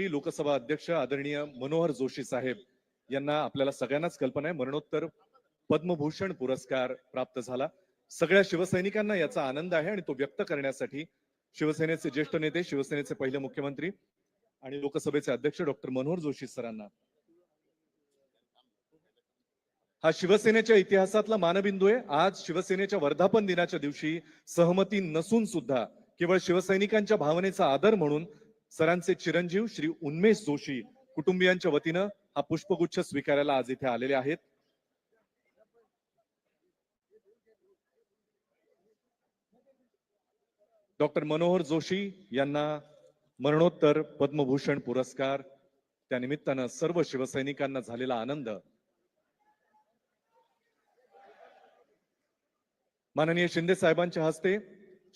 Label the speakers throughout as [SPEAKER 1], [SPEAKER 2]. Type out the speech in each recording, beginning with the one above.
[SPEAKER 1] मुख्यमंत्री लोकसभा अध्यक्ष आदरणीय मनोहर जोशी साहेब यांना आपल्याला सगळ्यांनाच कल्पना आहे मरणोत्तर पद्मभूषण पुरस्कार प्राप्त झाला. सगळ्या शिवसैनिकांना याचा आनंद आहे आणि तो व्यक्त करण्यासाठी शिवसेनेचे ज्येष्ठ नेते शिवसेनेचे पहिले मुख्यमंत्री आणि लोकसभेचे अध्यक्ष डॉक्टर मनोहर जोशी सरांना. हा शिवसेनेच्या इतिहासातला मानबिंदू आहे. आज शिवसेनेच्या वर्धापन दिनाच्या दिवशी सहमती नसून सुद्धा केवळ शिवसैनिकांच्या भावनेचा आदर म्हणून सरांचे चिरंजीव श्री उन्मेष जोशी कुटुंबियांच्या वतीनं हा पुष्पगुच्छ स्वीकारायला आज इथे आलेले आहेत. डॉक्टर मनोहर जोशी यांना मरणोत्तर पद्मभूषण पुरस्कार त्या निमित्तानं सर्व शिवसैनिकांना झालेला आनंद. माननीय शिंदे साहेबांच्या हस्ते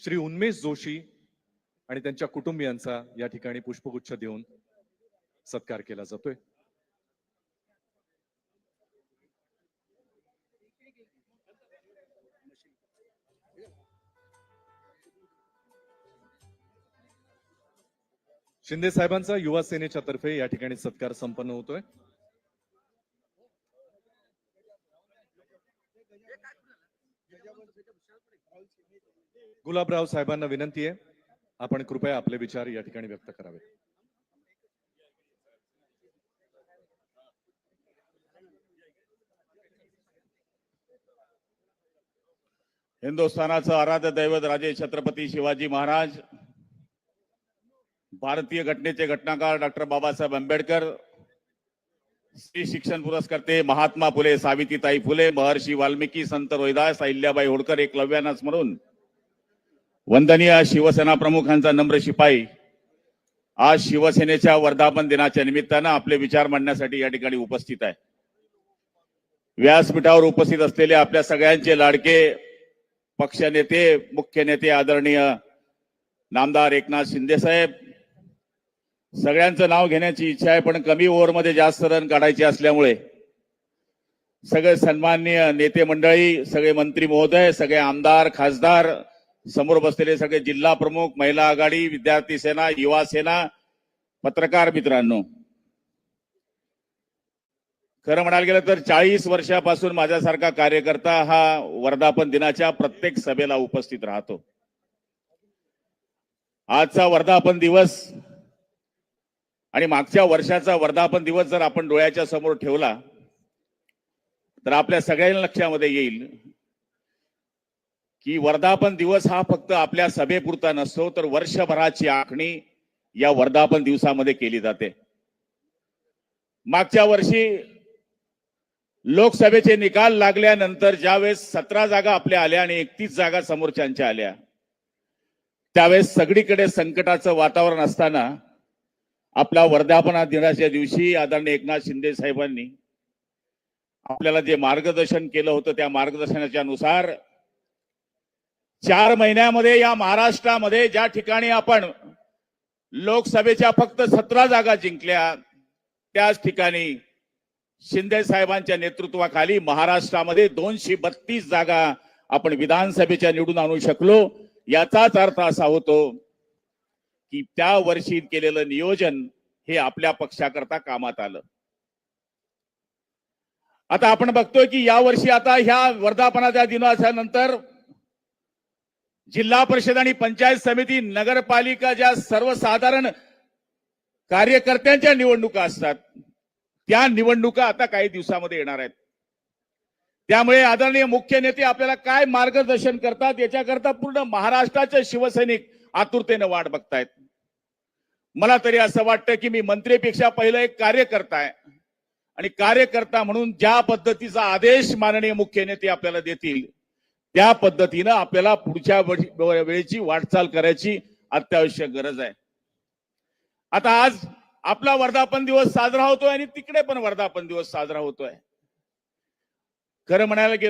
[SPEAKER 1] श्री उन्मेष जोशी आणि त्यांच्या कुटुंबियांचा या ठिकाणी पुष्पगुच्छ देऊन सत्कार केला जातोय. शिंदे साहेबांचा युवा सेनेच्या तर्फे या ठिकाणी सत्कार संपन्न होतोय. गुलाबराव साहेबांना विनंती आहे. आपण कृपया आपले विचार या ठिकाणी व्यक्त करावे.
[SPEAKER 2] हिंदुस्थानाचं आराध्य दैवत राजे छत्रपती शिवाजी महाराज भारतीय घटनेचे घटनाकार डॉक्टर बाबासाहेब आंबेडकर श्री शिक्षण पुरस्कर्ते महात्मा फुले सावित्रीताई फुले महर्षी वाल्मिकी संत रोहिदास अहिल्याबाई होळकर एकलव्यांना स्मरून वंदनीय शिवसेना प्रमुखांचा नम्र शिपाई. आज शिवसेनेच्या वर्धापन दिनाच्या निमित्तानं आपले विचार मांडण्यासाठी या ठिकाणी उपस्थित आहे. व्यासपीठावर उपस्थित असलेले आपल्या सगळ्यांचे लाडके पक्षनेते मुख्य नेते आदरणीय नामदार एकनाथ शिंदे साहेब. सगळ्यांचं नाव घेण्याची इच्छा आहे पण कमी ओव्हरमध्ये जास्त रन काढायचे असल्यामुळे सगळे सन्माननीय नेते मंडळी सगळे मंत्री महोदय सगळे आमदार खासदार समोर बसलेले सगळे जिल्हा प्रमुख महिला आघाडी विद्यार्थी सेना युवा सेना पत्रकार मित्रांनो. खरं म्हणायला गेलं तर चाळीस वर्षापासून माझ्यासारखा कार्यकर्ता हा वर्धापन दिनाच्या प्रत्येक सभेला उपस्थित राहतो. आजचा वर्धापन दिवस आणि मागच्या वर्षाचा वर्धापन दिवस जर आपण डोळ्याच्या समोर ठेवला तर आपल्या सगळ्यांना लक्षामध्ये येईल की वर्धापन दिवस हा फक्त आपल्या सभेपुरता नसतो तर वर्षभराची आखणी या वर्धापन दिवसामध्ये केली जाते. मागच्या वर्षी लोकसभेचे निकाल लागल्यानंतर ज्यावेळेस सतरा जागा आपल्या आल्या आणि एकतीस जागा समोरच्यांच्या आल्या त्यावेळेस सगळीकडे संकटाचं वातावरण असताना आपल्या वर्धापना दिनाच्या दिवशी आदरणीय एकनाथ शिंदे साहेबांनी आपल्याला जे मार्गदर्शन केलं होतं त्या मार्गदर्शनाच्या नुसार चार महिन्यामध्ये या महाराष्ट्रामध्ये ज्या ठिकाणी आपण लोकसभेच्या फक्त सतरा जागा जिंकल्या त्याच ठिकाणी शिंदे साहेबांच्या नेतृत्वाखाली महाराष्ट्रामध्ये दोनशे बत्तीस जागा आपण विधानसभेच्या निवडून आणू शकलो. याचाच अर्थ असा होतो की त्या वर्षी केलेलं नियोजन हे आपल्या पक्षाकरता कामात आलं. आता आपण बघतोय की या वर्षी आता ह्या वर्धापनाच्या दिनाच्या नंतर जिल्हा परिषद आणि पंचायत समिती नगरपालिका ज्या सर्वसाधारण कार्यकर्त्यांच्या निवडणुका असतात त्या निवडणुका आता काही दिवसामध्ये येणार आहेत. त्यामुळे आदरणीय मुख्य नेते आपल्याला काय मार्गदर्शन करतात याच्याकरता पूर्ण महाराष्ट्राचे शिवसैनिक आतुरतेने वाट बघतायत. मला तरी असं वाटतं की मी मंत्रीपेक्षा पहिलं एक कार्यकर्ता आहे. आणि कार्यकर्ता म्हणून ज्या पद्धतीचा आदेश माननीय मुख्य नेते आपल्याला देतील त्या पद्धतीनं आपल्याला पुढच्या वेळेची वाटचाल करायची अत्यावश्यक गरज आहे. आता आज आपला वर्धापन दिवस साजरा होतोय आणि तिकडे पण वर्धापन दिवस साजरा होतोय. खरं म्हणायला गेलं